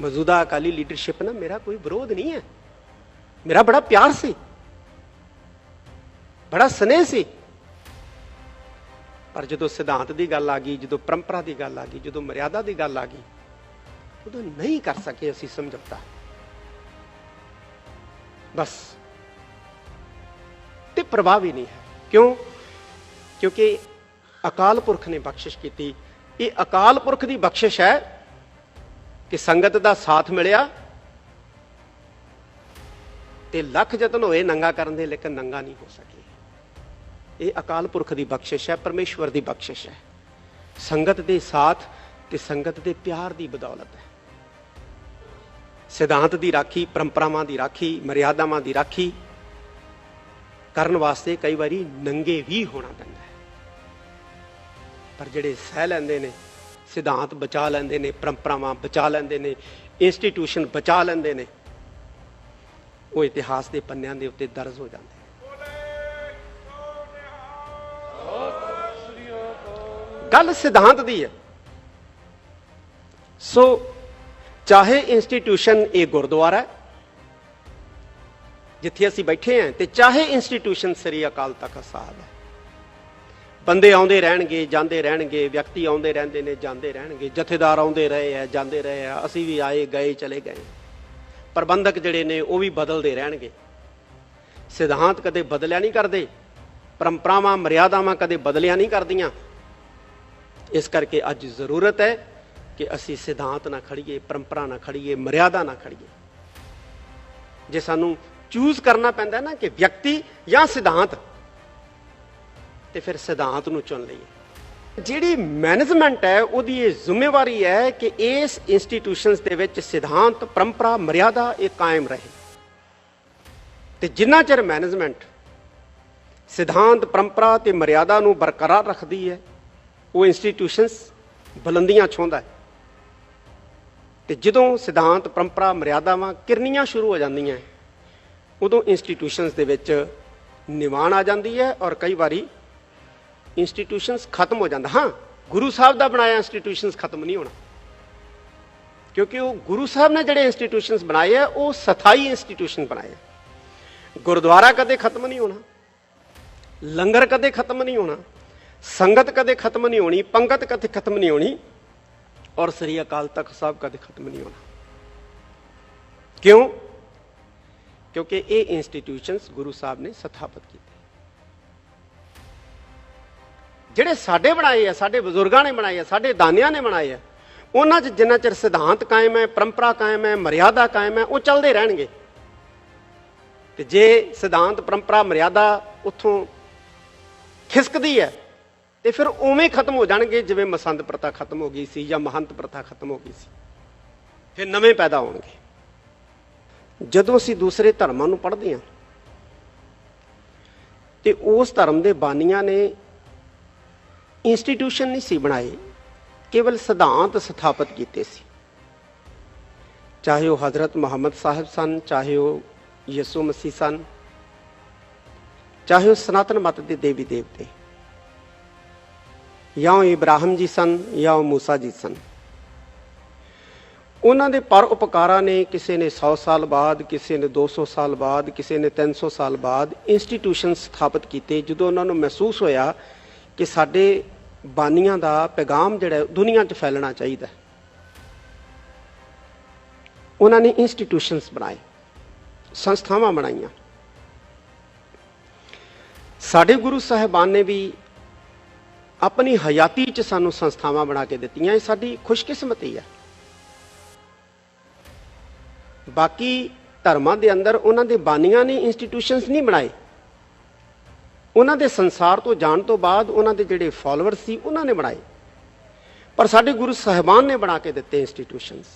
ਮੌਜੂਦਾ ਅਕਾਲੀ ਲੀਡਰਸ਼ਿਪ ਨਾਲ ਮੇਰਾ ਕੋਈ ਵਿਰੋਧ ਨਹੀਂ ਹੈ ਮੇਰਾ ਬੜਾ ਪਿਆਰ ਸੀ ਬੜਾ ਸਨੇਹ ਸੀ ਪਰ ਜਦੋਂ ਸਿਧਾਂਤ ਦੀ ਗੱਲ ਆ ਗਈ ਜਦੋਂ ਪਰੰਪਰਾ ਦੀ ਗੱਲ ਆ ਗਈ ਜਦੋਂ ਮਰਿਆਦਾ ਦੀ ਗੱਲ ਆ ਗਈ ਉਦੋਂ ਨਹੀਂ ਕਰ ਸਕੇ ਅਸੀਂ ਸਮਝੌਤਾ ਬਸ ਤੇ ਪ੍ਰਭਾਵ ਹੀ ਨਹੀਂ ਹੈ ਕਿਉਂ ਕਿਉਂਕਿ ਅਕਾਲ ਪੁਰਖ ਨੇ ਬਖਸ਼ਿਸ਼ ਕੀਤੀ ਇਹ ਅਕਾਲ ਪੁਰਖ ਦੀ ਬਖਸ਼ਿਸ਼ ਹੈ ਕਿ ਸੰਗਤ ਦਾ ਸਾਥ ਮਿਲਿਆ ਤੇ ਲੱਖ ਯਤਨ ਹੋਏ ਨੰਗਾ ਕਰਨ ਦੇ, ਲੇਕਿਨ ਨੰਗਾ ਨਹੀਂ ਹੋ ਸਕੇ। ਇਹ ਅਕਾਲ ਪੁਰਖ ਦੀ ਬਖਸ਼ਿਸ਼ ਹੈ, ਪਰਮੇਸ਼ਵਰ ਦੀ ਬਖਸ਼ਿਸ਼ ਹੈ। ਸੰਗਤ ਦੇ ਸਾਥ ਤੇ ਸੰਗਤ ਦੇ ਪਿਆਰ ਦੀ ਬਦੌਲਤ ਹੈ। ਸਿਧਾਂਤ ਦੀ ਰਾਖੀ, ਪਰੰਪਰਾਵਾਂ ਦੀ ਰਾਖੀ, ਮਰਿਆਦਾਵਾਂ ਦੀ ਰਾਖੀ ਕਰਨ ਵਾਸਤੇ ਕਈ ਵਾਰੀ ਨੰਗੇ ਵੀ ਹੋਣਾ ਪੈਂਦਾ ਹੈ। ਪਰ ਜਿਹੜੇ ਸਹਿ ਲੈਂਦੇ ਨੇ ਸਿਧਾਂਤ ਬਚਾ ਲੈਂਦੇ ਨੇ, ਪਰੰਪਰਾਵਾਂ ਬਚਾ ਲੈਂਦੇ ਨੇ ਇੰਸਟੀਟਿਊਸ਼ਨ ਬਚਾ ਲੈਂਦੇ ਨੇ, ਉਹ ਇਤਿਹਾਸ ਦੇ ਪੰਨਿਆਂ ਦੇ ਉੱਤੇ ਦਰਜ ਹੋ ਜਾਂਦੇ ਗੱਲ ਸਿਧਾਂਤ ਦੀ ਹੈ। ਸੋ ਚਾਹੇ ਇੰਸਟੀਟਿਊਸ਼ਨ ਇਹ ਗੁਰਦੁਆਰਾ ਹੈ, ਜਿੱਥੇ ਅਸੀਂ ਬੈਠੇ ਹਾਂ, ਤੇ ਚਾਹੇ ਇੰਸਟੀਟਿਊਸ਼ਨ ਸ੍ਰੀ ਅਕਾਲ ਤਖਤ ਸਾਹਿਬ ਹੈ ਬੰਦੇ ਆਉਂਦੇ ਰਹਿਣਗੇ, ਜਾਂਦੇ ਰਹਿਣਗੇ, ਵਿਅਕਤੀ ਆਉਂਦੇ ਰਹਿੰਦੇ ਨੇ, ਜਾਂਦੇ ਰਹਿਣਗੇ, ਜਥੇਦਾਰ ਆਉਂਦੇ ਰਹੇ ਆ, ਜਾਂਦੇ ਰਹੇ ਆ, ਅਸੀਂ ਵੀ ਆਏ, ਗਏ, ਚਲੇ ਗਏ। ਪ੍ਰਬੰਧਕ ਜਿਹੜੇ ਨੇ, ਉਹ ਵੀ ਬਦਲਦੇ ਰਹਿਣਗੇ। ਸਿਧਾਂਤ ਕਦੇ ਬਦਲਿਆ ਨਹੀਂ ਕਰਦੇ, ਪਰੰਪਰਾਵਾਂ, ਮਰਿਆਦਾਵਾਂ ਕਦੇ ਬਦਲਿਆ ਨਹੀਂ ਕਰਦੀਆਂ। ਇਸ ਕਰਕੇ ਅੱਜ ਜ਼ਰੂਰਤ ਹੈ ਕਿ ਅਸੀਂ ਸਿਧਾਂਤ ਨਾ ਖੜੀਏ, ਪਰੰਪਰਾ ਨਾ ਖੜੀਏ, ਮਰਿਆਦਾ ਨਾ ਖੜੀਏ। ਜੇ ਸਾਨੂੰ ਚੂਜ਼ ਕਰਨਾ ਪੈਂਦਾ ਨਾ ਕਿ ਵਿਅਕਤੀ ਜਾਂ ਸਿਧਾਂਤ ਤੇ ਫਿਰ ਸਿਧਾਂਤ ਨੂੰ ਚੁਣ ਲਈਏ। ਜਿਹੜੀ ਮੈਨੇਜਮੈਂਟ ਹੈ, ਉਹਦੀ ਇਹ ਜ਼ਿੰਮੇਵਾਰੀ ਹੈ ਕਿ ਇਸ ਇੰਸਟੀਟਿਊਸ਼ਨਸ ਦੇ ਵਿੱਚ ਸਿਧਾਂਤ, ਪਰੰਪਰਾ, ਮਰਿਆਦਾ ਇਹ ਕਾਇਮ ਰਹੇ। ਤੇ ਜਿੰਨਾ ਚਿਰ ਮੈਨੇਜਮੈਂਟ ਸਿਧਾਂਤ, ਪਰੰਪਰਾ ਤੇ ਮਰਿਆਦਾ ਨੂੰ ਬਰਕਰਾਰ ਰੱਖਦੀ ਹੈ, ਉਹ ਇੰਸਟੀਟਿਊਸ਼ਨਸ ਬੁਲੰਦੀਆਂ ਛੋਂਦਾ ਹੈ। ਤੇ ਜਦੋਂ ਸਿਧਾਂਤ, ਪਰੰਪਰਾ, ਮਰਿਆਦਾਵਾਂ ਕਿਰਨੀਆਂ ਸ਼ੁਰੂ ਹੋ ਜਾਂਦੀਆਂ ਉਦੋਂ ਇੰਸਟੀਟਿਊਸ਼ਨਸ ਦੇ ਵਿੱਚ ਨਿਵਾਣ ਆ ਜਾਂਦੀ ਹੈ ਔਰ ਕਈ ਵਾਰੀ ਇੰਸਟੀਟਿਊਸ਼ਨਸ ਖਤਮ ਹੋ ਜਾਂਦਾ। ਹਾਂ, ਗੁਰੂ ਸਾਹਿਬ ਦਾ ਬਣਾਇਆ ਇੰਸਟੀਟਿਊਸ਼ਨਸ ਖਤਮ ਨਹੀਂ ਹੋਣਾ। ਕਿਉਂਕਿ ਉਹ ਗੁਰੂ ਸਾਹਿਬ ਨੇ ਜਿਹੜੇ ਇੰਸਟੀਟਿਊਸ਼ਨਸ ਬਣਾਏ ਆ, ਉਹ ਸਥਾਈ ਇੰਸਟੀਟਿਊਸ਼ਨ ਬਣਾਏ ਆ। ਗੁਰਦੁਆਰਾ ਕਦੇ ਖਤਮ ਨਹੀਂ ਹੋਣਾ, ਲੰਗਰ ਕਦੇ ਖਤਮ ਨਹੀਂ ਹੋਣਾ, ਸੰਗਤ ਕਦੇ ਖਤਮ ਨਹੀਂ ਹੋਣੀ, ਪੰਗਤ ਕਦੇ ਖਤਮ ਨਹੀਂ ਹੋਣੀ, ਔਰ ਸ੍ਰੀ ਅਕਾਲ ਤਖਤ ਸਾਹਿਬ ਕਦੇ ਖਤਮ ਨਹੀਂ ਹੋਣਾ। ਕਿਉਂ? ਕਿਉਂਕਿ ਇਹ ਇੰਸਟੀਟਿਊਸ਼ਨਸ ਗੁਰੂ ਸਾਹਿਬ ਨੇ ਸਥਾਪਿਤ ਕੀਤੇ। ਜਿਹੜੇ ਸਾਡੇ ਬਣਾਏ ਆ, ਸਾਡੇ ਬਜ਼ੁਰਗਾਂ ਨੇ ਬਣਾਏ ਆ, ਸਾਡੇ ਦਾਨਿਆਂ ਨੇ ਬਣਾਏ ਆ, ਉਹਨਾਂ 'ਚ ਜਿੰਨਾ ਚਿਰ ਸਿਧਾਂਤ ਕਾਇਮ ਹੈ, ਪਰੰਪਰਾ ਕਾਇਮ ਹੈ, ਮਰਿਆਦਾ ਕਾਇਮ ਹੈ, ਉਹ ਚੱਲਦੇ ਰਹਿਣਗੇ। ਤੇ ਜੇ ਸਿਧਾਂਤ, ਪਰੰਪਰਾ, ਮਰਿਆਦਾ ਉੱਥੋਂ ਖਿਸਕਦੀ ਹੈ, ਤੇ ਫਿਰ ਉਵੇਂ ਖਤਮ ਹੋ ਜਾਣਗੇ ਜਿਵੇਂ ਮਸੰਦ ਪ੍ਰਥਾ ਖਤਮ ਹੋ ਗਈ ਸੀ ਜਾਂ ਮਹੰਤ ਪ੍ਰਥਾ ਖਤਮ ਹੋ ਗਈ ਸੀ। ਫਿਰ ਨਵੇਂ ਪੈਦਾ ਹੋਣਗੇ। ਜਦੋਂ ਅਸੀਂ ਦੂਸਰੇ ਧਰਮਾਂ ਨੂੰ ਪੜ੍ਹਦੇ ਹਾਂ, ਤੇ ਉਸ ਧਰਮ ਦੇ ਬਾਨੀਆਂ ਨੇ ਇੰਸਟੀਟਿਊਸ਼ਨ ਨਹੀਂ ਸੀ ਬਣਾਏ, ਕੇਵਲ ਸਿਧਾਂਤ ਸਥਾਪਿਤ ਕੀਤੇ ਸੀ। ਚਾਹੇ ਉਹ ਹਜ਼ਰਤ ਮੁਹੰਮਦ ਸਾਹਿਬ ਸਨ, ਚਾਹੇ ਉਹ ਯਿਸੂ ਮਸੀਹ ਸਨ, ਚਾਹੇ ਉਹ ਸਨਾਤਨ ਮਤ ਦੇ ਦੇਵੀ ਦੇਵਤੇ, ਜਾਂ ਉਹ ਇਬਰਾਹਿਮ ਜੀ ਸਨ, ਜਾਂ ਉਹ ਮੂਸਾ ਜੀ ਸਨ। ਉਹਨਾਂ ਦੇ ਪਰ ਉਪਕਾਰਾਂ ਨੇ, ਕਿਸੇ ਨੇ 100 ਸਾਲ ਬਾਅਦ, ਕਿਸੇ ਨੇ 200 ਸਾਲ ਬਾਅਦ, ਕਿਸੇ ਨੇ 300 ਸਾਲ ਬਾਅਦ ਇੰਸਟੀਟਿਊਸ਼ਨ ਸਥਾਪਿਤ ਕੀਤੇ, ਜਦੋਂ ਉਹਨਾਂ ਨੂੰ ਮਹਿਸੂਸ ਹੋਇਆ ਕਿ ਸਾਡੇ ਬਾਨੀਆਂ ਦਾ ਪੈਗਾਮ ਜਿਹੜਾ ਦੁਨੀਆ 'ਚ ਫੈਲਣਾ ਚਾਹੀਦਾ ਉਹਨਾਂ ਨੇ ਇੰਸਟੀਟਿਊਸ਼ਨਸ ਬਣਾਏ, ਸੰਸਥਾਵਾਂ ਬਣਾਈਆਂ। ਸਾਡੇ ਗੁਰੂ ਸਾਹਿਬਾਨ ਨੇ ਵੀ ਆਪਣੀ ਹਯਾਤੀ 'ਚ ਸਾਨੂੰ ਸੰਸਥਾਵਾਂ ਬਣਾ ਕੇ ਦਿੱਤੀਆਂ, ਇਹ ਸਾਡੀ ਖੁਸ਼ਕਿਸਮਤੀ ਹੈ ਬਾਕੀ ਧਰਮਾਂ ਦੇ ਅੰਦਰ ਉਹਨਾਂ ਦੇ ਬਾਨੀਆਂ ਨੇ ਇੰਸਟੀਟਿਊਸ਼ਨਸ ਨਹੀਂ ਬਣਾਏ। ਉਹਨਾਂ ਦੇ ਸੰਸਾਰ ਤੋਂ ਜਾਣ ਤੋਂ ਬਾਅਦ ਉਹਨਾਂ ਦੇ ਜਿਹੜੇ ਫਾਲੋਅਰਸ ਸੀ, ਉਹਨਾਂ ਨੇ ਬਣਾਏ। ਪਰ ਸਾਡੇ ਗੁਰੂ ਸਾਹਿਬਾਨ ਨੇ ਬਣਾ ਕੇ ਦਿੱਤੇ ਇੰਸਟੀਟਿਊਸ਼ਨਸ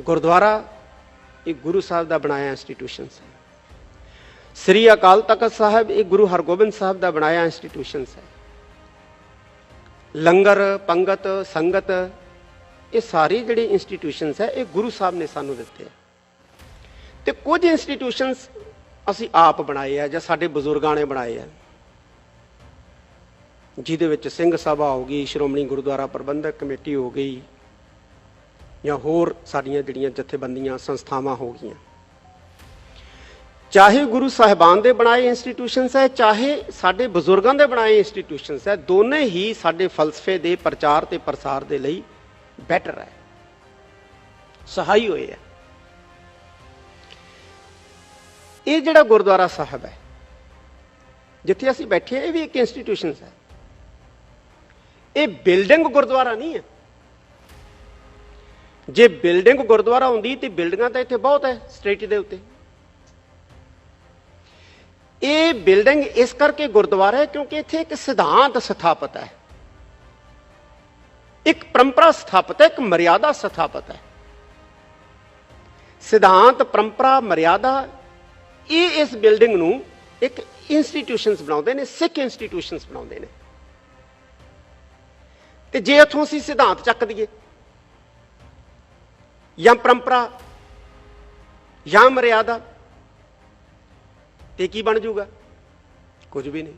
ਗੁਰਦੁਆਰਾ ਇਹ ਗੁਰੂ ਸਾਹਿਬ ਦਾ ਬਣਾਇਆ ਇੰਸਟੀਟਿਊਸ਼ਨ ਹੈ। ਸ੍ਰੀ ਅਕਾਲ ਤਖਤ ਸਾਹਿਬ ਇਹ ਗੁਰੂ ਹਰਗੋਬਿੰਦ ਸਾਹਿਬ ਦਾ ਬਣਾਇਆ ਇੰਸਟੀਟਿਊਸ਼ਨ ਹੈ। ਲੰਗਰ, ਪੰਗਤ, ਸੰਗਤ, ਇਹ ਸਾਰੇ ਜਿਹੜੇ ਇੰਸਟੀਟਿਊਸ਼ਨਸ ਹੈ, ਇਹ ਗੁਰੂ ਸਾਹਿਬ ਨੇ ਸਾਨੂੰ ਦਿੱਤੇ ਆ ਤੇ ਕੁਝ ਇੰਸਟੀਟਿਊਸ਼ਨਸ ਅਸੀਂ ਆਪ ਬਣਾਏ ਆ ਜਾਂ ਸਾਡੇ ਬਜ਼ੁਰਗਾਂ ਨੇ ਬਣਾਏ ਆ। ਜਿਹਦੇ ਵਿੱਚ ਸਿੰਘ ਸਭਾ ਹੋ ਗਈ, ਸ਼੍ਰੋਮਣੀ ਗੁਰਦੁਆਰਾ ਪ੍ਰਬੰਧਕ ਕਮੇਟੀ ਹੋ ਗਈ, ਜਾਂ ਹੋਰ ਸਾਡੀਆਂ ਜਿਹੜੀਆਂ ਜਥੇਬੰਦੀਆਂ, ਸੰਸਥਾਵਾਂ ਹੋ ਗਈਆਂ। ਚਾਹੇ ਗੁਰੂ ਸਾਹਿਬਾਨ ਦੇ ਬਣਾਏ ਇੰਸਟੀਟਿਊਸ਼ਨਸ ਹੈ ਚਾਹੇ ਸਾਡੇ ਬਜ਼ੁਰਗਾਂ ਦੇ ਬਣਾਏ ਇੰਸਟੀਟਿਊਸ਼ਨਸ ਹੈ ਦੋਨੇ ਹੀ ਸਾਡੇ ਫਲਸਫੇ ਦੇ ਪ੍ਰਚਾਰ ਤੇ ਪ੍ਰਸਾਰ ਦੇ ਲਈ ਬੈਟਰ ਹੈ ਸਹਾਈ ਹੋਏ ਹੈ ਇਹ ਜਿਹੜਾ ਗੁਰਦੁਆਰਾ ਸਾਹਿਬ ਹੈ, ਜਿੱਥੇ ਅਸੀਂ ਬੈਠੇ ਹਾਂ, ਇਹ ਵੀ ਇੱਕ ਇੰਸਟੀਟਿਊਸ਼ਨ ਹੈ। ਇਹ ਬਿਲਡਿੰਗ ਗੁਰਦੁਆਰਾ ਨਹੀਂ ਹੈ। ਜੇ ਬਿਲਡਿੰਗ ਗੁਰਦੁਆਰਾ ਹੁੰਦੀ ਤੇ ਬਿਲਡਿੰਗਾਂ ਤਾਂ ਇੱਥੇ ਬਹੁਤ ਹੈ ਸਟੇਟ ਦੇ ਉੱਤੇ। ਇਹ ਬਿਲਡਿੰਗ ਇਸ ਕਰਕੇ ਗੁਰਦੁਆਰਾ ਹੈ ਕਿਉਂਕਿ ਇੱਥੇ ਇੱਕ ਸਿਧਾਂਤ ਸਥਾਪਿਤ ਹੈ। ਇੱਕ ਪਰੰਪਰਾ ਸਥਾਪਿਤ ਹੈ, ਇੱਕ ਮਰਿਆਦਾ ਸਥਾਪਿਤ ਹੈ। ਸਿਧਾਂਤ, ਪਰੰਪਰਾ, ਮਰਿਆਦਾ ਇਹ ਇਸ ਬਿਲਡਿੰਗ ਨੂੰ ਇੱਕ ਇੰਸਟੀਟਿਊਸ਼ਨਸ ਬਣਾਉਂਦੇ ਨੇ, ਸਿੱਖ ਇੰਸਟੀਟਿਊਸ਼ਨਸ ਬਣਾਉਂਦੇ ਨੇ। ਤੇ ਜੇ ਇੱਥੋਂ ਅਸੀਂ ਸਿਧਾਂਤ ਚੱਕ ਦਈਏ, ਜਾਂ ਪਰੰਪਰਾ, ਜਾਂ ਮਰਿਆਦਾ, ਤੇ ਕੀ ਬਣ ਜਾਊਗਾ? ਕੁਝ ਵੀ ਨਹੀਂ।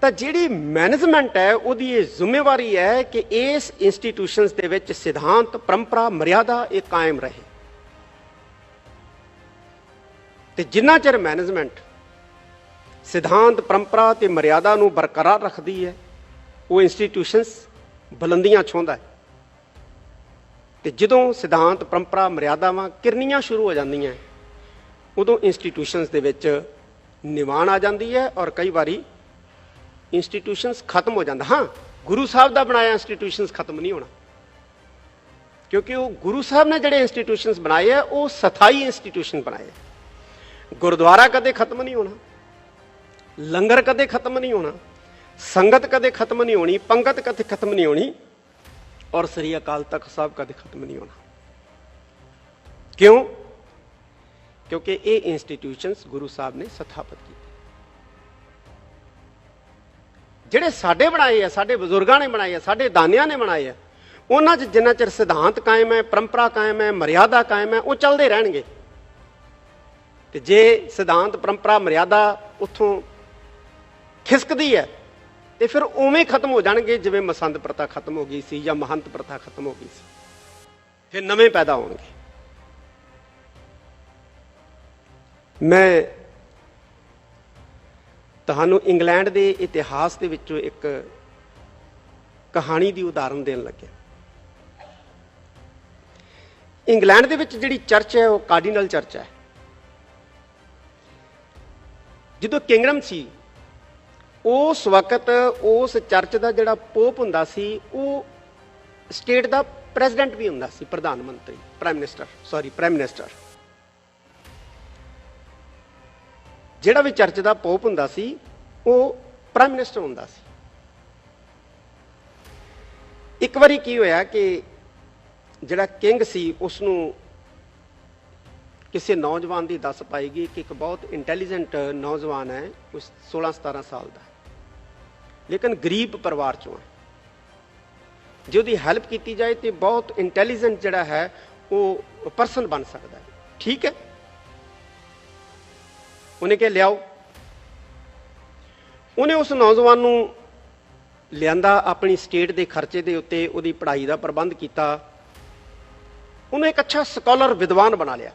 ਤਾਂ ਜਿਹੜੀ ਮੈਨੇਜਮੈਂਟ ਹੈ, ਉਹਦੀ ਇਹ ਜ਼ਿੰਮੇਵਾਰੀ ਹੈ ਕਿ ਇਸ ਇੰਸਟੀਟਿਊਸ਼ਨਸ ਦੇ ਵਿੱਚ ਸਿਧਾਂਤ, ਪਰੰਪਰਾ, ਮਰਿਆਦਾ ਇਹ ਕਾਇਮ ਰਹੇ। ਤੇ ਜਿੰਨਾ ਚਿਰ ਮੈਨੇਜਮੈਂਟ ਸਿਧਾਂਤ, ਪਰੰਪਰਾ ਤੇ ਮਰਿਆਦਾ ਨੂੰ ਬਰਕਰਾਰ ਰੱਖਦੀ ਹੈ, ਉਹ ਇੰਸਟੀਟਿਊਸ਼ਨਸ ਬੁਲੰਦੀਆਂ ਛੋਂਦਾ ਹੈ। ਤੇ ਜਦੋਂ ਸਿਧਾਂਤ, ਪਰੰਪਰਾ, ਮਰਿਆਦਾਵਾਂ ਕਿਰਨੀਆਂ ਸ਼ੁਰੂ ਹੋ ਜਾਂਦੀਆਂ ਉਦੋਂ ਇੰਸਟੀਟਿਊਸ਼ਨਸ ਦੇ ਵਿੱਚ ਨਿਵਾਣ ਆ ਜਾਂਦੀ ਹੈ ਔਰ ਕਈ ਵਾਰੀ ਇੰਸਟੀਟਿਊਸ਼ਨਸ ਖਤਮ ਹੋ ਜਾਂਦਾ। ਹਾਂ, ਗੁਰੂ ਸਾਹਿਬ ਦਾ ਬਣਾਇਆ ਇੰਸਟੀਟਿਊਸ਼ਨਸ ਖਤਮ ਨਹੀਂ ਹੋਣਾ। ਕਿਉਂਕਿ ਉਹ ਗੁਰੂ ਸਾਹਿਬ ਨੇ ਜਿਹੜੇ ਇੰਸਟੀਟਿਊਸ਼ਨਸ ਬਣਾਏ ਆ ਉਹ ਸਥਾਈ ਇੰਸਟੀਟਿਊਸ਼ਨ ਬਣਾਏ ਆ ਗੁਰਦੁਆਰਾ ਕਦੇ ਖਤਮ ਨਹੀਂ ਹੋਣਾ, ਲੰਗਰ ਕਦੇ ਖਤਮ ਨਹੀਂ ਹੋਣਾ, ਸੰਗਤ ਕਦੇ ਖਤਮ ਨਹੀਂ ਹੋਣੀ, ਪੰਗਤ ਕਦੇ ਖਤਮ ਨਹੀਂ ਹੋਣੀ ਔਰ ਸ੍ਰੀ ਅਕਾਲ ਤਖਤ ਸਾਹਿਬ ਕਦੇ ਖਤਮ ਨਹੀਂ ਹੋਣਾ। ਕਿਉਂ? ਕਿਉਂਕਿ ਇਹ ਇੰਸਟੀਟਿਊਸ਼ਨਸ ਗੁਰੂ ਸਾਹਿਬ ਨੇ ਸਥਾਪਿਤ ਕੀਤੇ। ਜਿਹੜੇ ਸਾਡੇ ਬਣਾਏ ਆ, ਸਾਡੇ ਬਜ਼ੁਰਗਾਂ ਨੇ ਬਣਾਏ ਆ, ਸਾਡੇ ਦਾਨਿਆਂ ਨੇ ਬਣਾਏ ਆ, ਉਹਨਾਂ 'ਚ ਜਿੰਨਾ ਚਿਰ ਸਿਧਾਂਤ ਕਾਇਮ ਹੈ, ਪਰੰਪਰਾ ਕਾਇਮ ਹੈ, ਮਰਿਆਦਾ ਕਾਇਮ ਹੈ, ਉਹ ਚੱਲਦੇ ਰਹਿਣਗੇ। ਤੇ ਜੇ ਸਿਧਾਂਤ ਪਰੰਪਰਾ ਮਰਿਆਦਾ ਉੱਥੋਂ ਖਿਸਕਦੀ ਹੈ, ਤੇ ਫਿਰ ਉਵੇਂ ਖਤਮ ਹੋ ਜਾਣਗੇ ਜਿਵੇਂ ਮਸੰਦ ਪ੍ਰਥਾ ਖਤਮ ਹੋ ਗਈ ਸੀ ਜਾਂ ਮਹੰਤ ਪ੍ਰਥਾ ਖਤਮ ਹੋ ਗਈ ਸੀ। ਫਿਰ ਨਵੇਂ ਪੈਦਾ ਹੋਣਗੇ। ਮੈਂ ਤੁਹਾਨੂੰ ਇੰਗਲੈਂਡ ਦੇ ਇਤਿਹਾਸ ਦੇ ਵਿੱਚੋਂ ਇੱਕ ਕਹਾਣੀ ਦੀ ਉਦਾਹਰਨ ਦੇਣ ਲੱਗਿਆ। ਇੰਗਲੈਂਡ ਦੇ ਵਿੱਚ ਜਿਹੜੀ ਚਰਚ ਹੈ, ਉਹ ਕਾਰਡੀਨਲ ਚਰਚ ਹੈ। ਜਦੋਂ ਕਿੰਗਡਮ ਸੀ, ਉਸ ਵਕਤ ਉਸ ਚਰਚ ਦਾ ਜਿਹੜਾ ਪੋਪ ਹੁੰਦਾ ਸੀ, ਉਹ ਸਟੇਟ ਦਾ ਪ੍ਰੈਜ਼ੀਡੈਂਟ ਵੀ ਹੁੰਦਾ ਸੀ, ਪ੍ਰਧਾਨ ਮੰਤਰੀ, prime minister, sorry, prime minister. ਜਿਹੜਾ ਵੀ ਚਰਚ ਦਾ ਪੋਪ ਹੁੰਦਾ ਸੀ, ਉਹ ਪ੍ਰਾਈਮ ਮਿਨਿਸਟਰ ਹੁੰਦਾ ਸੀ। ਇੱਕ ਵਾਰੀ ਕੀ ਹੋਇਆ ਕਿ ਜਿਹੜਾ ਕਿੰਗ ਸੀ ਉਸ ਨੂੰ ਕਿਸੇ ਨੌਜਵਾਨ ਦੀ ਦੱਸ ਪਾਏਗੀ ਕਿ ਇੱਕ ਬਹੁਤ ਇੰਟੈਲੀਜੈਂਟ ਨੌਜਵਾਨ ਹੈ ਉਸ 16 17 ਸਾਲ ਦਾ। ਲੇਕਿਨ ਗਰੀਬ ਪਰਿਵਾਰ ਚੋਂ ਹੈ। ਜੇ ਉਹਦੀ ਹੈਲਪ ਕੀਤੀ ਜਾਏ ਤੇ ਬਹੁਤ ਇੰਟੈਲੀਜੈਂਟ ਜਿਹੜਾ ਹੈ, ਉਹ ਪਰਸਨ ਬਣ ਸਕਦਾ ਹੈ। ਠੀਕ ਹੈ? ਉਹਨੇ ਕਿਹਾ, ਲਿਆਓ। ਉਹਨੇ ਉਸ ਨੌਜਵਾਨ ਨੂੰ ਲਿਆਂਦਾ ਆਪਣੀ ਸਟੇਟ ਦੇ ਖਰਚੇ ਦੇ ਉੱਤੇ, ਉਹਦੀ ਪੜ੍ਹਾਈ ਦਾ ਪ੍ਰਬੰਧ ਕੀਤਾ। ਉਹਨੂੰ ਇੱਕ ਅੱਛਾ ਸਕਾਲਰ ਵਿਦਵਾਨ ਬਣਾ ਲਿਆ।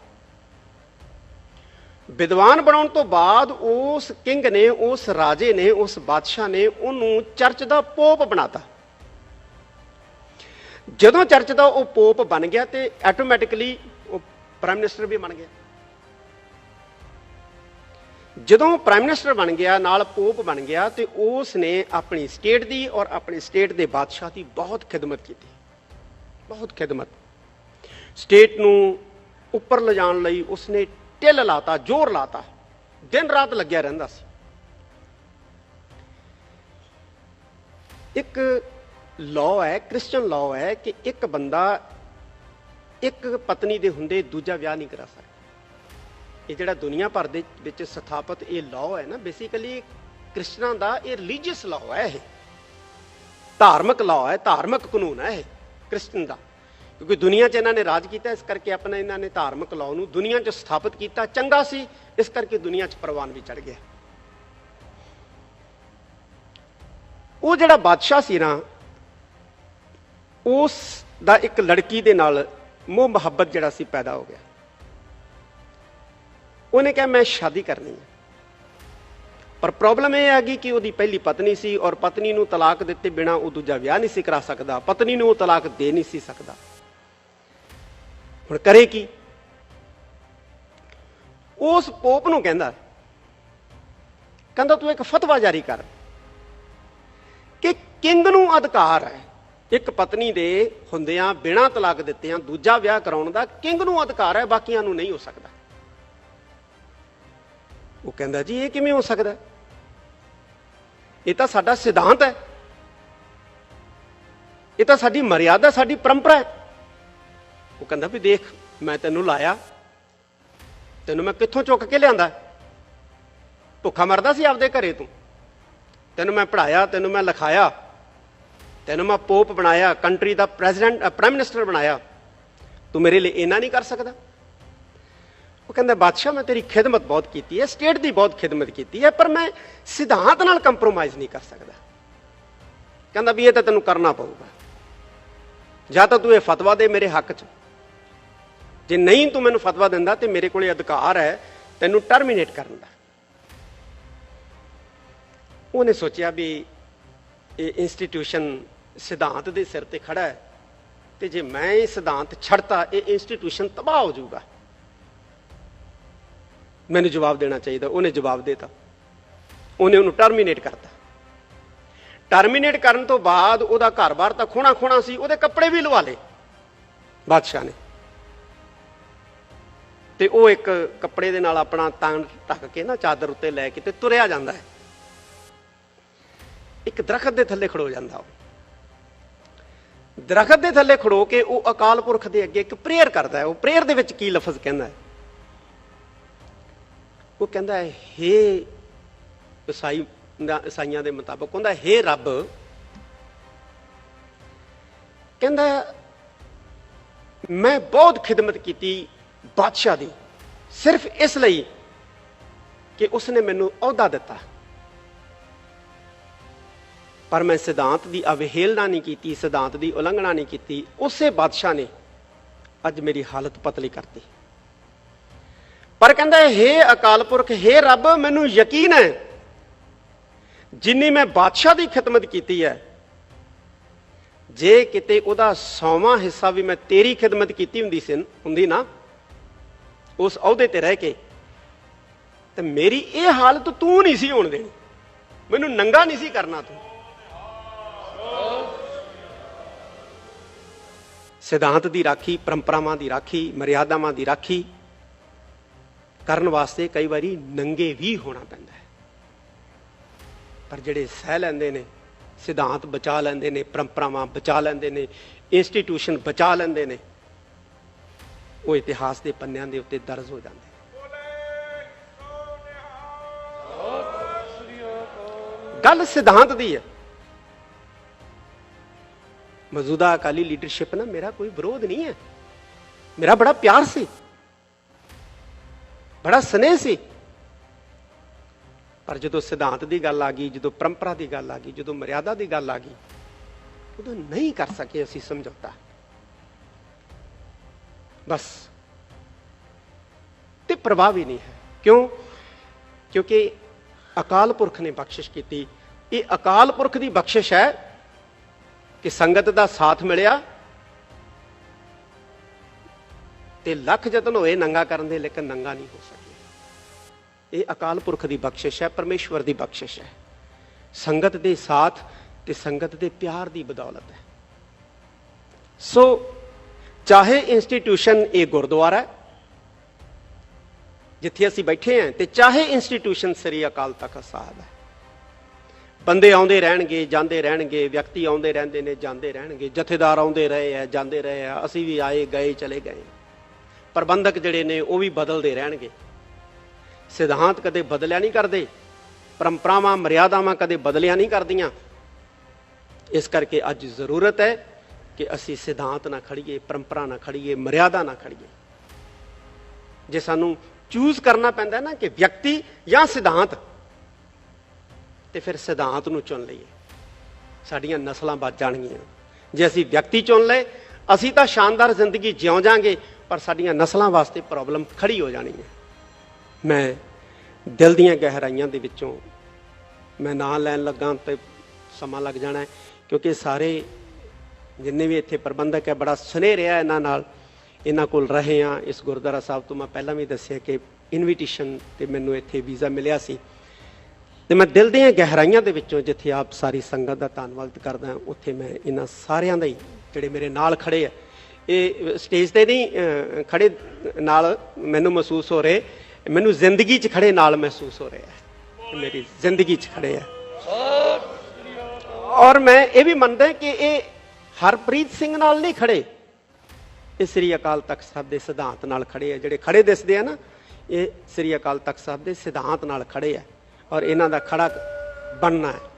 ਵਿਦਵਾਨ ਬਣਾਉਣ ਤੋਂ ਬਾਅਦ ਉਸ ਕਿੰਗ ਨੇ, ਉਸ ਰਾਜੇ ਨੇ, ਉਸ ਬਾਦਸ਼ਾਹ ਨੇ ਉਹਨੂੰ ਚਰਚ ਦਾ ਪੋਪ ਬਣਾਤਾ। ਜਦੋਂ ਚਰਚ ਦਾ ਉਹ ਪੋਪ ਬਣ ਗਿਆ ਤੇ ਆਟੋਮੈਟਿਕਲੀ ਉਹ ਪ੍ਰਾਈਮ ਮਿਨਿਸਟਰ ਵੀ ਬਣ ਗਿਆ। ਜਦੋਂ ਪ੍ਰਾਈਮ ਮਿਨਿਸਟਰ ਬਣ ਗਿਆ, ਨਾਲ ਪੋਪ ਬਣ ਗਿਆ ਤੇ ਉਸ ਨੇ ਆਪਣੀ ਸਟੇਟ ਦੀ ਔਰ ਆਪਣੀ ਸਟੇਟ ਦੇ ਬਾਦਸ਼ਾਹ ਦੀ ਬਹੁਤ ਖਿਦਮਤ ਕੀਤੀ। ਬਹੁਤ ਖਿਦਮਤ। ਸਟੇਟ ਨੂੰ ਉੱਪਰ ਲਿਜਾਣ ਲਈ ਉਸਨੇ ਟਿਲ ਲਾਤਾ, ਜ਼ੋਰ ਲਾਤਾ। ਦਿਨ ਰਾਤ ਲੱਗਿਆ ਰਹਿੰਦਾ ਸੀ। ਇੱਕ ਲਾਅ ਹੈ ਕ੍ਰਿਸਚੀਅਨ ਲਾਅ ਹੈ ਕਿ ਇੱਕ ਬੰਦਾ ਇੱਕ ਪਤਨੀ ਦੇ ਹੁੰਦੇ ਦੂਜਾ ਵਿਆਹ ਨਹੀਂ ਕਰਾ ਸਕਦਾ। ਇਹ ਜਿਹੜਾ ਦੁਨੀਆ ਭਰ ਦੇ ਵਿੱਚ ਸਥਾਪਿਤ ਇਹ ਲਾਅ ਹੈ ਨਾ ਬੇਸਿਕਲੀ ਕ੍ਰਿਸਚਨਾਂ ਦਾ ਇਹ ਰਿਲੀਜੀਅਸ ਲਾਅ ਹੈ ਇਹ। ਧਾਰਮਿਕ ਲਾਅ ਹੈ, ਧਾਰਮਿਕ ਕਾਨੂੰਨ ਹੈ ਇਹ ਕ੍ਰਿਸਚਨ ਦਾ। ਕਿਉਂਕਿ ਦੁਨੀਆ 'ਚ ਇਹਨਾਂ ਨੇ ਰਾਜ ਕੀਤਾ, ਇਸ ਕਰਕੇ ਆਪਣਾ ਇਹਨਾਂ ਨੇ ਧਾਰਮਿਕ ਲਾਅ ਨੂੰ ਦੁਨੀਆ 'ਚ ਸਥਾਪਿਤ ਕੀਤਾ। ਚੰਗਾ ਸੀ, ਇਸ ਕਰਕੇ ਦੁਨੀਆ 'ਚ ਪ੍ਰਵਾਨ ਵੀ ਚੜ ਗਿਆ। ਉਹ ਜਿਹੜਾ ਬਾਦਸ਼ਾਹ ਸੀ ਨਾ, ਉਸ ਦਾ ਇੱਕ ਲੜਕੀ ਦੇ ਨਾਲ ਮੋਹ ਮੁਹੱਬਤ ਜਿਹੜਾ ਸੀ ਪੈਦਾ ਹੋ ਗਿਆ। ਉਹਨੇ ਕਿਹਾ, ਮੈਂ ਸ਼ਾਦੀ ਕਰਨੀ ਹੈ। ਪਰ ਪ੍ਰੋਬਲਮ ਇਹ ਆ ਗਈ ਕਿ ਉਹਦੀ ਪਹਿਲੀ ਪਤਨੀ ਸੀ ਔਰ ਪਤਨੀ ਨੂੰ ਤਲਾਕ ਦਿੱਤੇ ਬਿਨਾ ਉਹ ਦੂਜਾ ਵਿਆਹ ਨਹੀਂ ਸੀ ਕਰਾ ਸਕਦਾ। ਪਤਨੀ ਨੂੰ ਉਹ ਤਲਾਕ ਦੇ ਨਹੀਂ ਸੀ ਸਕਦਾ। ਹੁਣ ਕਰੇ ਕੀ? ਉਸ ਪੋਪ ਨੂੰ ਕਹਿੰਦਾ ਕਹਿੰਦਾ ਤੂੰ ਇੱਕ ਫਤਵਾ ਜਾਰੀ ਕਰ ਕਿ ਕਿੰਗ ਨੂੰ ਅਧਿਕਾਰ ਹੈ? ਇੱਕ ਪਤਨੀ ਦੇ ਹੁੰਦਿਆਂ ਬਿਨਾਂ ਤਲਾਕ ਦਿੱਤਿਆਂ ਦੂਜਾ ਵਿਆਹ ਕਰਾਉਣ ਦਾ ਕਿੰਗ ਨੂੰ ਅਧਿਕਾਰ ਹੈ? ਬਾਕੀਆਂ ਨੂੰ ਨਹੀਂ ਹੋ ਸਕਦਾ। ਉਹ ਕਹਿੰਦਾ ਜੀ, ਇਹ ਕਿਵੇਂ ਹੋ ਸਕਦਾ? ਇਹ ਤਾਂ ਸਾਡਾ ਸਿਧਾਂਤ ਹੈ। ਇਹ ਤਾਂ ਸਾਡੀ ਮਰਿਆਦਾ, ਸਾਡੀ ਪਰੰਪਰਾ ਹੈ। ਉਹ ਕਹਿੰਦਾ ਵੀ ਦੇਖ, ਮੈਂ ਤੈਨੂੰ ਲਾਇਆ। ਤੈਨੂੰ ਮੈਂ ਕਿੱਥੋਂ ਚੁੱਕ ਕੇ ਲਿਆਂਦਾ? ਭੁੱਖਾ ਮਰਦਾ ਸੀ ਆਪਦੇ ਘਰੇ ਤੂੰ। ਤੈਨੂੰ ਮੈਂ ਪੜਾਇਆ ਤੈਨੂੰ ਮੈਂ ਲਿਖਾਇਆ। ਤੈਨੂੰ ਮੈਂ ਪੋਪ ਬਣਾਇਆ, ਕੰਟਰੀ ਦਾ ਪ੍ਰੈਜ਼ੀਡੈਂਟ ਪ੍ਰਾਈਮ ਮਿਨਿਸਟਰ ਬਣਾਇਆ। ਤੂੰ ਮੇਰੇ ਲਈ ਇੰਨਾ ਨਹੀਂ ਕਰ ਸਕਦਾ। ਉਹ ਕਹਿੰਦਾ, ਬਾਦਸ਼ਾਹ, ਮੈਂ ਤੇਰੀ ਖਿਦਮਤ ਬਹੁਤ ਕੀਤੀ ਹੈ, ਸਟੇਟ ਦੀ ਬਹੁਤ ਖਿਦਮਤ ਕੀਤੀ ਹੈ, ਪਰ ਮੈਂ ਸਿਧਾਂਤ ਨਾਲ ਕੰਪਰੋਮਾਈਜ਼ ਨਹੀਂ ਕਰ ਸਕਦਾ। ਕਹਿੰਦਾ ਵੀ ਇਹ ਤਾਂ ਤੈਨੂੰ ਕਰਨਾ ਪਊਗਾ। ਜਾਂ ਤਾਂ ਤੂੰ ਇਹ ਫਤਵਾ ਦੇ ਮੇਰੇ ਹੱਕ 'ਚ। ਜੇ ਨਹੀਂ ਤੂੰ ਮੈਨੂੰ ਫਤਵਾ ਦਿੰਦਾ ਤੇ ਮੇਰੇ ਕੋਲੇ ਅਧਿਕਾਰ ਹੈ, ਤੈਨੂੰ ਟਰਮੀਨੇਟ ਕਰਨ ਦਾ। ਉਹਨੇ ਸੋਚਿਆ ਵੀ ਇਹ ਇੰਸਟੀਟਿਊਸ਼ਨ ਸਿਧਾਂਤ ਦੇ ਸਿਰ ਤੇ ਖੜਾ ਹੈ ਤੇ ਜੇ ਮੈਂ ਇਹ ਸਿਧਾਂਤ ਛੱਡਤਾ, ਇਹ ਇੰਸਟੀਟਿਊਸ਼ਨ ਤਬਾਹ ਹੋ ਜਾਊਗਾ। ਮੈਨੂੰ ਜਵਾਬ ਦੇਣਾ ਚਾਹੀਦਾ, ਉਹਨੇ ਜਵਾਬ ਦੇਤਾ। ਉਹਨੇ ਉਹਨੂੰ ਟਰਮੀਨੇਟ ਕਰਤਾ। ਟਰਮੀਨੇਟ ਕਰਨ ਤੋਂ ਬਾਅਦ ਉਹਦਾ ਘਰ-ਬਾਰ ਤਾਂ ਖੋਣਾ ਖੋਣਾ ਸੀ, ਉਹਦੇ ਕੱਪੜੇ ਵੀ ਲਵਾ ਲਏ। ਬਾਦਸ਼ਾਹ ਨੇ। ਤੇ ਉਹ ਇੱਕ ਕੱਪੜੇ ਦੇ ਨਾਲ ਆਪਣਾ ਤਨ ਢੱਕ ਕੇ ਨਾ ਚਾਦਰ ਉੱਤੇ ਲੈ ਕੇ ਤੇ ਤੁਰਿਆ ਜਾਂਦਾ ਹੈ। ਇੱਕ ਦਰਖਤ ਦੇ ਥੱਲੇ ਖੜੋ ਜਾਂਦਾ ਉਹ। ਦਰਖਤ ਦੇ ਥੱਲੇ ਖੜੋ ਕੇ ਉਹ ਅਕਾਲ ਪੁਰਖ ਦੇ ਅੱਗੇ ਇੱਕ ਪ੍ਰੇਅਰ ਕਰਦਾ ਹੈ। ਉਹ ਪ੍ਰੇਅਰ ਦੇ ਵਿੱਚ ਕੀ ਲਫ਼ਜ਼ ਕਹਿੰਦਾ ਹੈ? ਉਹ ਕਹਿੰਦਾ ਹੈ, ਹੇ ਈਸਾਈ ਈਸਾਈਆਂ ਦੇ ਮੁਤਾਬਕ ਕਹਿੰਦਾ ਹੇ ਰੱਬ। ਕਹਿੰਦਾ ਮੈਂ ਬਹੁਤ ਖਿਦਮਤ ਕੀਤੀ ਬਾਦਸ਼ਾਹ ਦੀ। ਸਿਰਫ ਇਸ ਲਈ ਕਿ ਉਸਨੇ ਮੈਨੂੰ ਅਹੁਦਾ ਦਿੱਤਾ। ਪਰ ਮੈਂ ਸਿਧਾਂਤ ਦੀ ਅਵਹੇਲਨਾ ਨਹੀਂ ਕੀਤੀ, ਸਿਧਾਂਤ ਦੀ ਉਲੰਘਣਾ ਨਹੀਂ ਕੀਤੀ। ਉਸੇ ਬਾਦਸ਼ਾਹ ਨੇ ਅੱਜ ਮੇਰੀ ਹਾਲਤ ਪਤਲੀ ਕਰਤੀ। ਪਰ ਕਹਿੰਦਾ, ਹੇ ਅਕਾਲ ਪੁਰਖ, ਹੇ ਰੱਬ, ਮੈਨੂੰ ਯਕੀਨ ਹੈ, ਜਿੰਨੀ ਮੈਂ ਬਾਦਸ਼ਾਹ ਦੀ ਖਿਦਮਤ ਕੀਤੀ ਹੈ, ਜੇ ਕਿਤੇ ਉਹਦਾ ਸੌਵਾਂ ਹਿੱਸਾ ਵੀ ਮੈਂ ਤੇਰੀ ਖਿਦਮਤ ਕੀਤੀ ਹੁੰਦੀ ਸੀ ਹੁੰਦੀ ਨਾ ਉਸ ਅਹੁਦੇ ਤੇ ਰਹਿ ਕੇ, ਤੇ ਮੇਰੀ ਇਹ ਹਾਲਤ ਤੂੰ ਨਹੀਂ ਸੀ ਹੋਣ ਦੇਣੀ। ਮੈਨੂੰ ਨੰਗਾ ਨਹੀਂ ਸੀ ਕਰਨਾ ਤੂੰ। ਸਿਧਾਂਤ ਦੀ ਰਾਖੀ, ਪਰੰਪਰਾਵਾਂ ਦੀ ਰਾਖੀ, ਮਰਿਆਦਾਵਾਂ ਦੀ ਰਾਖੀ ਕਰਨ ਵਾਸਤੇ ਕਈ ਵਾਰੀ ਨੰਗੇ ਵੀ ਹੋਣਾ ਪੈਂਦਾ ਹੈ। ਪਰ ਜਿਹੜੇ ਸਹਿ ਲੈਂਦੇ ਨੇ, ਸਿਧਾਂਤ ਬਚਾ ਲੈਂਦੇ ਨੇ, ਪਰੰਪਰਾਵਾਂ ਬਚਾ ਲੈਂਦੇ ਨੇ ਇੰਸਟੀਟਿਊਸ਼ਨ ਬਚਾ ਲੈਂਦੇ ਨੇ ਉਹ ਇਤਿਹਾਸ ਦੇ ਪੰਨਿਆਂ ਦੇ ਉੱਤੇ ਦਰਜ ਹੋ ਜਾਂਦੇ ਗੱਲ ਸਿਧਾਂਤ ਦੀ ਹੈ। ਮੌਜੂਦਾ ਅਕਾਲੀ ਲੀਡਰਸ਼ਿਪ ਨਾਲ ਮੇਰਾ ਕੋਈ ਵਿਰੋਧ ਨਹੀਂ ਹੈ। ਮੇਰਾ ਬੜਾ ਪਿਆਰ ਸੀ। ਬੜਾ ਸਨੇਹ ਸੀ। ਪਰ ਜਦੋਂ ਸਿਧਾਂਤ ਦੀ ਗੱਲ ਆ ਗਈ, ਜਦੋਂ ਪਰੰਪਰਾ ਦੀ ਗੱਲ ਆ ਗਈ, ਜਦੋਂ ਮਰਿਆਦਾ ਦੀ ਗੱਲ ਆ ਗਈ, ਉਦੋਂ ਨਹੀਂ ਕਰ ਸਕੇ ਅਸੀਂ ਸਮਝੌਤਾ। ਬਸ ਤੇ ਪ੍ਰਭਾਵ ਹੀ ਨਹੀਂ ਹੈ ਕਿਉਂ ਕਿਉਂਕਿ ਅਕਾਲ ਪੁਰਖ ਨੇ ਬਖਸ਼ਿਸ਼ ਕੀਤੀ ਇਹ ਅਕਾਲ ਪੁਰਖ ਦੀ ਬਖਸ਼ਿਸ਼ ਹੈ ਕਿ ਸੰਗਤ ਦਾ ਸਾਥ ਮਿਲਿਆ ਤੇ ਲੱਖ ਯਤਨ ਹੋਏ ਨੰਗਾ ਕਰਨ ਦੇ ਲੇਕਿਨ ਨੰਗਾ ਨਹੀਂ ਹੋ ਸਕਿਆ ਇਹ ਅਕਾਲ ਪੁਰਖ ਦੀ ਬਖਸ਼ਿਸ਼ ਹੈ ਪਰਮੇਸ਼ਵਰ ਦੀ ਬਖਸ਼ਿਸ਼ ਹੈ ਸੰਗਤ ਦੇ ਸਾਥ ਤੇ ਸੰਗਤ ਦੇ ਪਿਆਰ ਦੀ ਬਦੌਲਤ ਹੈ ਸੋ ਚਾਹੇ ਇੰਸਟੀਟਿਊਸ਼ਨ ਇਹ ਗੁਰਦੁਆਰਾ ਜਿੱਥੇ ਅਸੀਂ ਬੈਠੇ ਹਾਂ ਤੇ ਚਾਹੇ ਇੰਸਟੀਟਿਊਸ਼ਨ ਸ੍ਰੀ ਅਕਾਲ ਤਖਤ ਸਾਹਿਬ ਹੈ। ਬੰਦੇ ਆਉਂਦੇ ਰਹਿਣਗੇ, ਜਾਂਦੇ ਰਹਿਣਗੇ, ਵਿਅਕਤੀ ਆਉਂਦੇ ਰਹਿੰਦੇ ਨੇ, ਜਾਂਦੇ ਰਹਿਣਗੇ, ਜਥੇਦਾਰ ਆਉਂਦੇ ਰਹੇ ਆ ਜਾਂਦੇ ਰਹੇ ਆ ਅਸੀਂ ਵੀ ਆਏ, ਗਏ, ਚਲੇ ਗਏ। ਪ੍ਰਬੰਧਕ ਜਿਹੜੇ ਨੇ, ਉਹ ਵੀ ਬਦਲਦੇ ਰਹਿਣਗੇ। ਸਿਧਾਂਤ ਕਦੇ ਬਦਲਿਆ ਨਹੀਂ ਕਰਦੇ, ਪਰੰਪਰਾਵਾਂ, ਮਰਿਆਦਾਵਾਂ ਕਦੇ ਬਦਲਿਆ ਨਹੀਂ ਕਰਦੀਆਂ। ਇਸ ਕਰਕੇ ਅੱਜ ਜ਼ਰੂਰਤ ਹੈ ਕਿ ਅਸੀਂ ਸਿਧਾਂਤ ਨਾਲ ਖੜੀਏ, ਪਰੰਪਰਾ ਨਾ ਖੜੀਏ, ਮਰਿਆਦਾ ਨਾ ਖੜੀਏ। ਜੇ ਸਾਨੂੰ ਚੂਜ਼ ਕਰਨਾ ਪੈਂਦਾ ਨਾ ਕਿ ਵਿਅਕਤੀ ਜਾਂ ਸਿਧਾਂਤ, ਤੇ ਫਿਰ ਸਿਧਾਂਤ ਨੂੰ ਚੁਣ ਲਈਏ। ਸਾਡੀਆਂ ਨਸਲਾਂ ਬਚ ਜਾਣਗੀਆਂ। ਜੇ ਅਸੀਂ ਵਿਅਕਤੀ ਚੁਣ ਲਏ, ਅਸੀਂ ਤਾਂ ਸ਼ਾਨਦਾਰ ਜ਼ਿੰਦਗੀ ਜਿਉਂ ਜਾਾਂਗੇ ਪਰ ਸਾਡੀਆਂ ਨਸਲਾਂ ਵਾਸਤੇ ਪ੍ਰੋਬਲਮ ਖੜੀ ਹੋ ਜਾਣੀ ਹੈ ਮੈਂ ਦਿਲ ਦੀਆਂ ਗਹਿਰਾਈਆਂ ਦੇ ਵਿੱਚੋਂ ਮੈਂ ਨਾਂ ਲੈਣ ਲੱਗਾ ਤੇ ਸਮਾਂ ਲੱਗ ਜਾਣਾ ਕਿਉਂਕਿ ਸਾਰੇ ਜਿੰਨੇ ਵੀ ਇੱਥੇ ਪ੍ਰਬੰਧਕ ਹੈ ਬੜਾ ਸਨੇਹ ਰਿਹਾ ਇਹਨਾਂ ਨਾਲ। ਇਹਨਾਂ ਕੋਲ ਰਹੇ ਆ ਇਸ ਗੁਰਦੁਆਰਾ ਸਾਹਿਬ ਤੋਂ ਮੈਂ ਪਹਿਲਾਂ ਵੀ ਦੱਸਿਆ ਕਿ ਇਨਵੀਟੇਸ਼ਨ ਤੇ ਮੈਨੂੰ ਇੱਥੇ ਵੀਜ਼ਾ ਮਿਲਿਆ ਸੀ। ਤੇ ਮੈਂ ਦਿਲ ਦੀਆਂ ਗਹਿਰਾਈਆਂ ਦੇ ਵਿੱਚੋਂ ਜਿੱਥੇ ਆਪ ਸਾਰੀ ਸੰਗਤ ਦਾ ਧੰਨਵਾਦ ਕਰਦਾ ਉੱਥੇ ਮੈਂ ਇਹਨਾਂ ਸਾਰਿਆਂ ਦਾ ਹੀ ਜਿਹੜੇ ਮੇਰੇ ਨਾਲ ਖੜੇ ਆ। ਇਹ ਸਟੇਜ ਤੇ ਨਹੀਂ ਖੜੇ ਨਾਲ ਮੈਨੂੰ ਮਹਿਸੂਸ ਹੋ ਰਹੇ। ਮੈਨੂੰ ਜ਼ਿੰਦਗੀ 'ਚ ਖੜੇ ਨਾਲ ਮਹਿਸੂਸ ਹੋ ਰਿਹਾ ਮੇਰੀ ਜ਼ਿੰਦਗੀ 'ਚ ਖੜੇ ਆ। ਔਰ ਮੈਂ ਇਹ ਵੀ ਮੰਨਦਾ ਕਿ ਇਹ ਹਰਪ੍ਰੀਤ ਸਿੰਘ ਨਾਲ ਨਹੀਂ ਖੜੇ। ਇਹ ਸ੍ਰੀ ਅਕਾਲ ਤਖਤ ਸਾਹਿਬ ਦੇ ਸਿਧਾਂਤ ਨਾਲ ਖੜੇ ਆ। ਜਿਹੜੇ ਖੜੇ ਦਿਸਦੇ ਆ ਨਾ, ਇਹ ਸ੍ਰੀ ਅਕਾਲ ਤਖਤ ਸਾਹਿਬ ਦੇ ਸਿਧਾਂਤ ਨਾਲ ਖੜੇ ਆ। ਔਰ ਇਹਨਾਂ ਦਾ ਖੜਾ ਬਣਨਾ ਹੈ।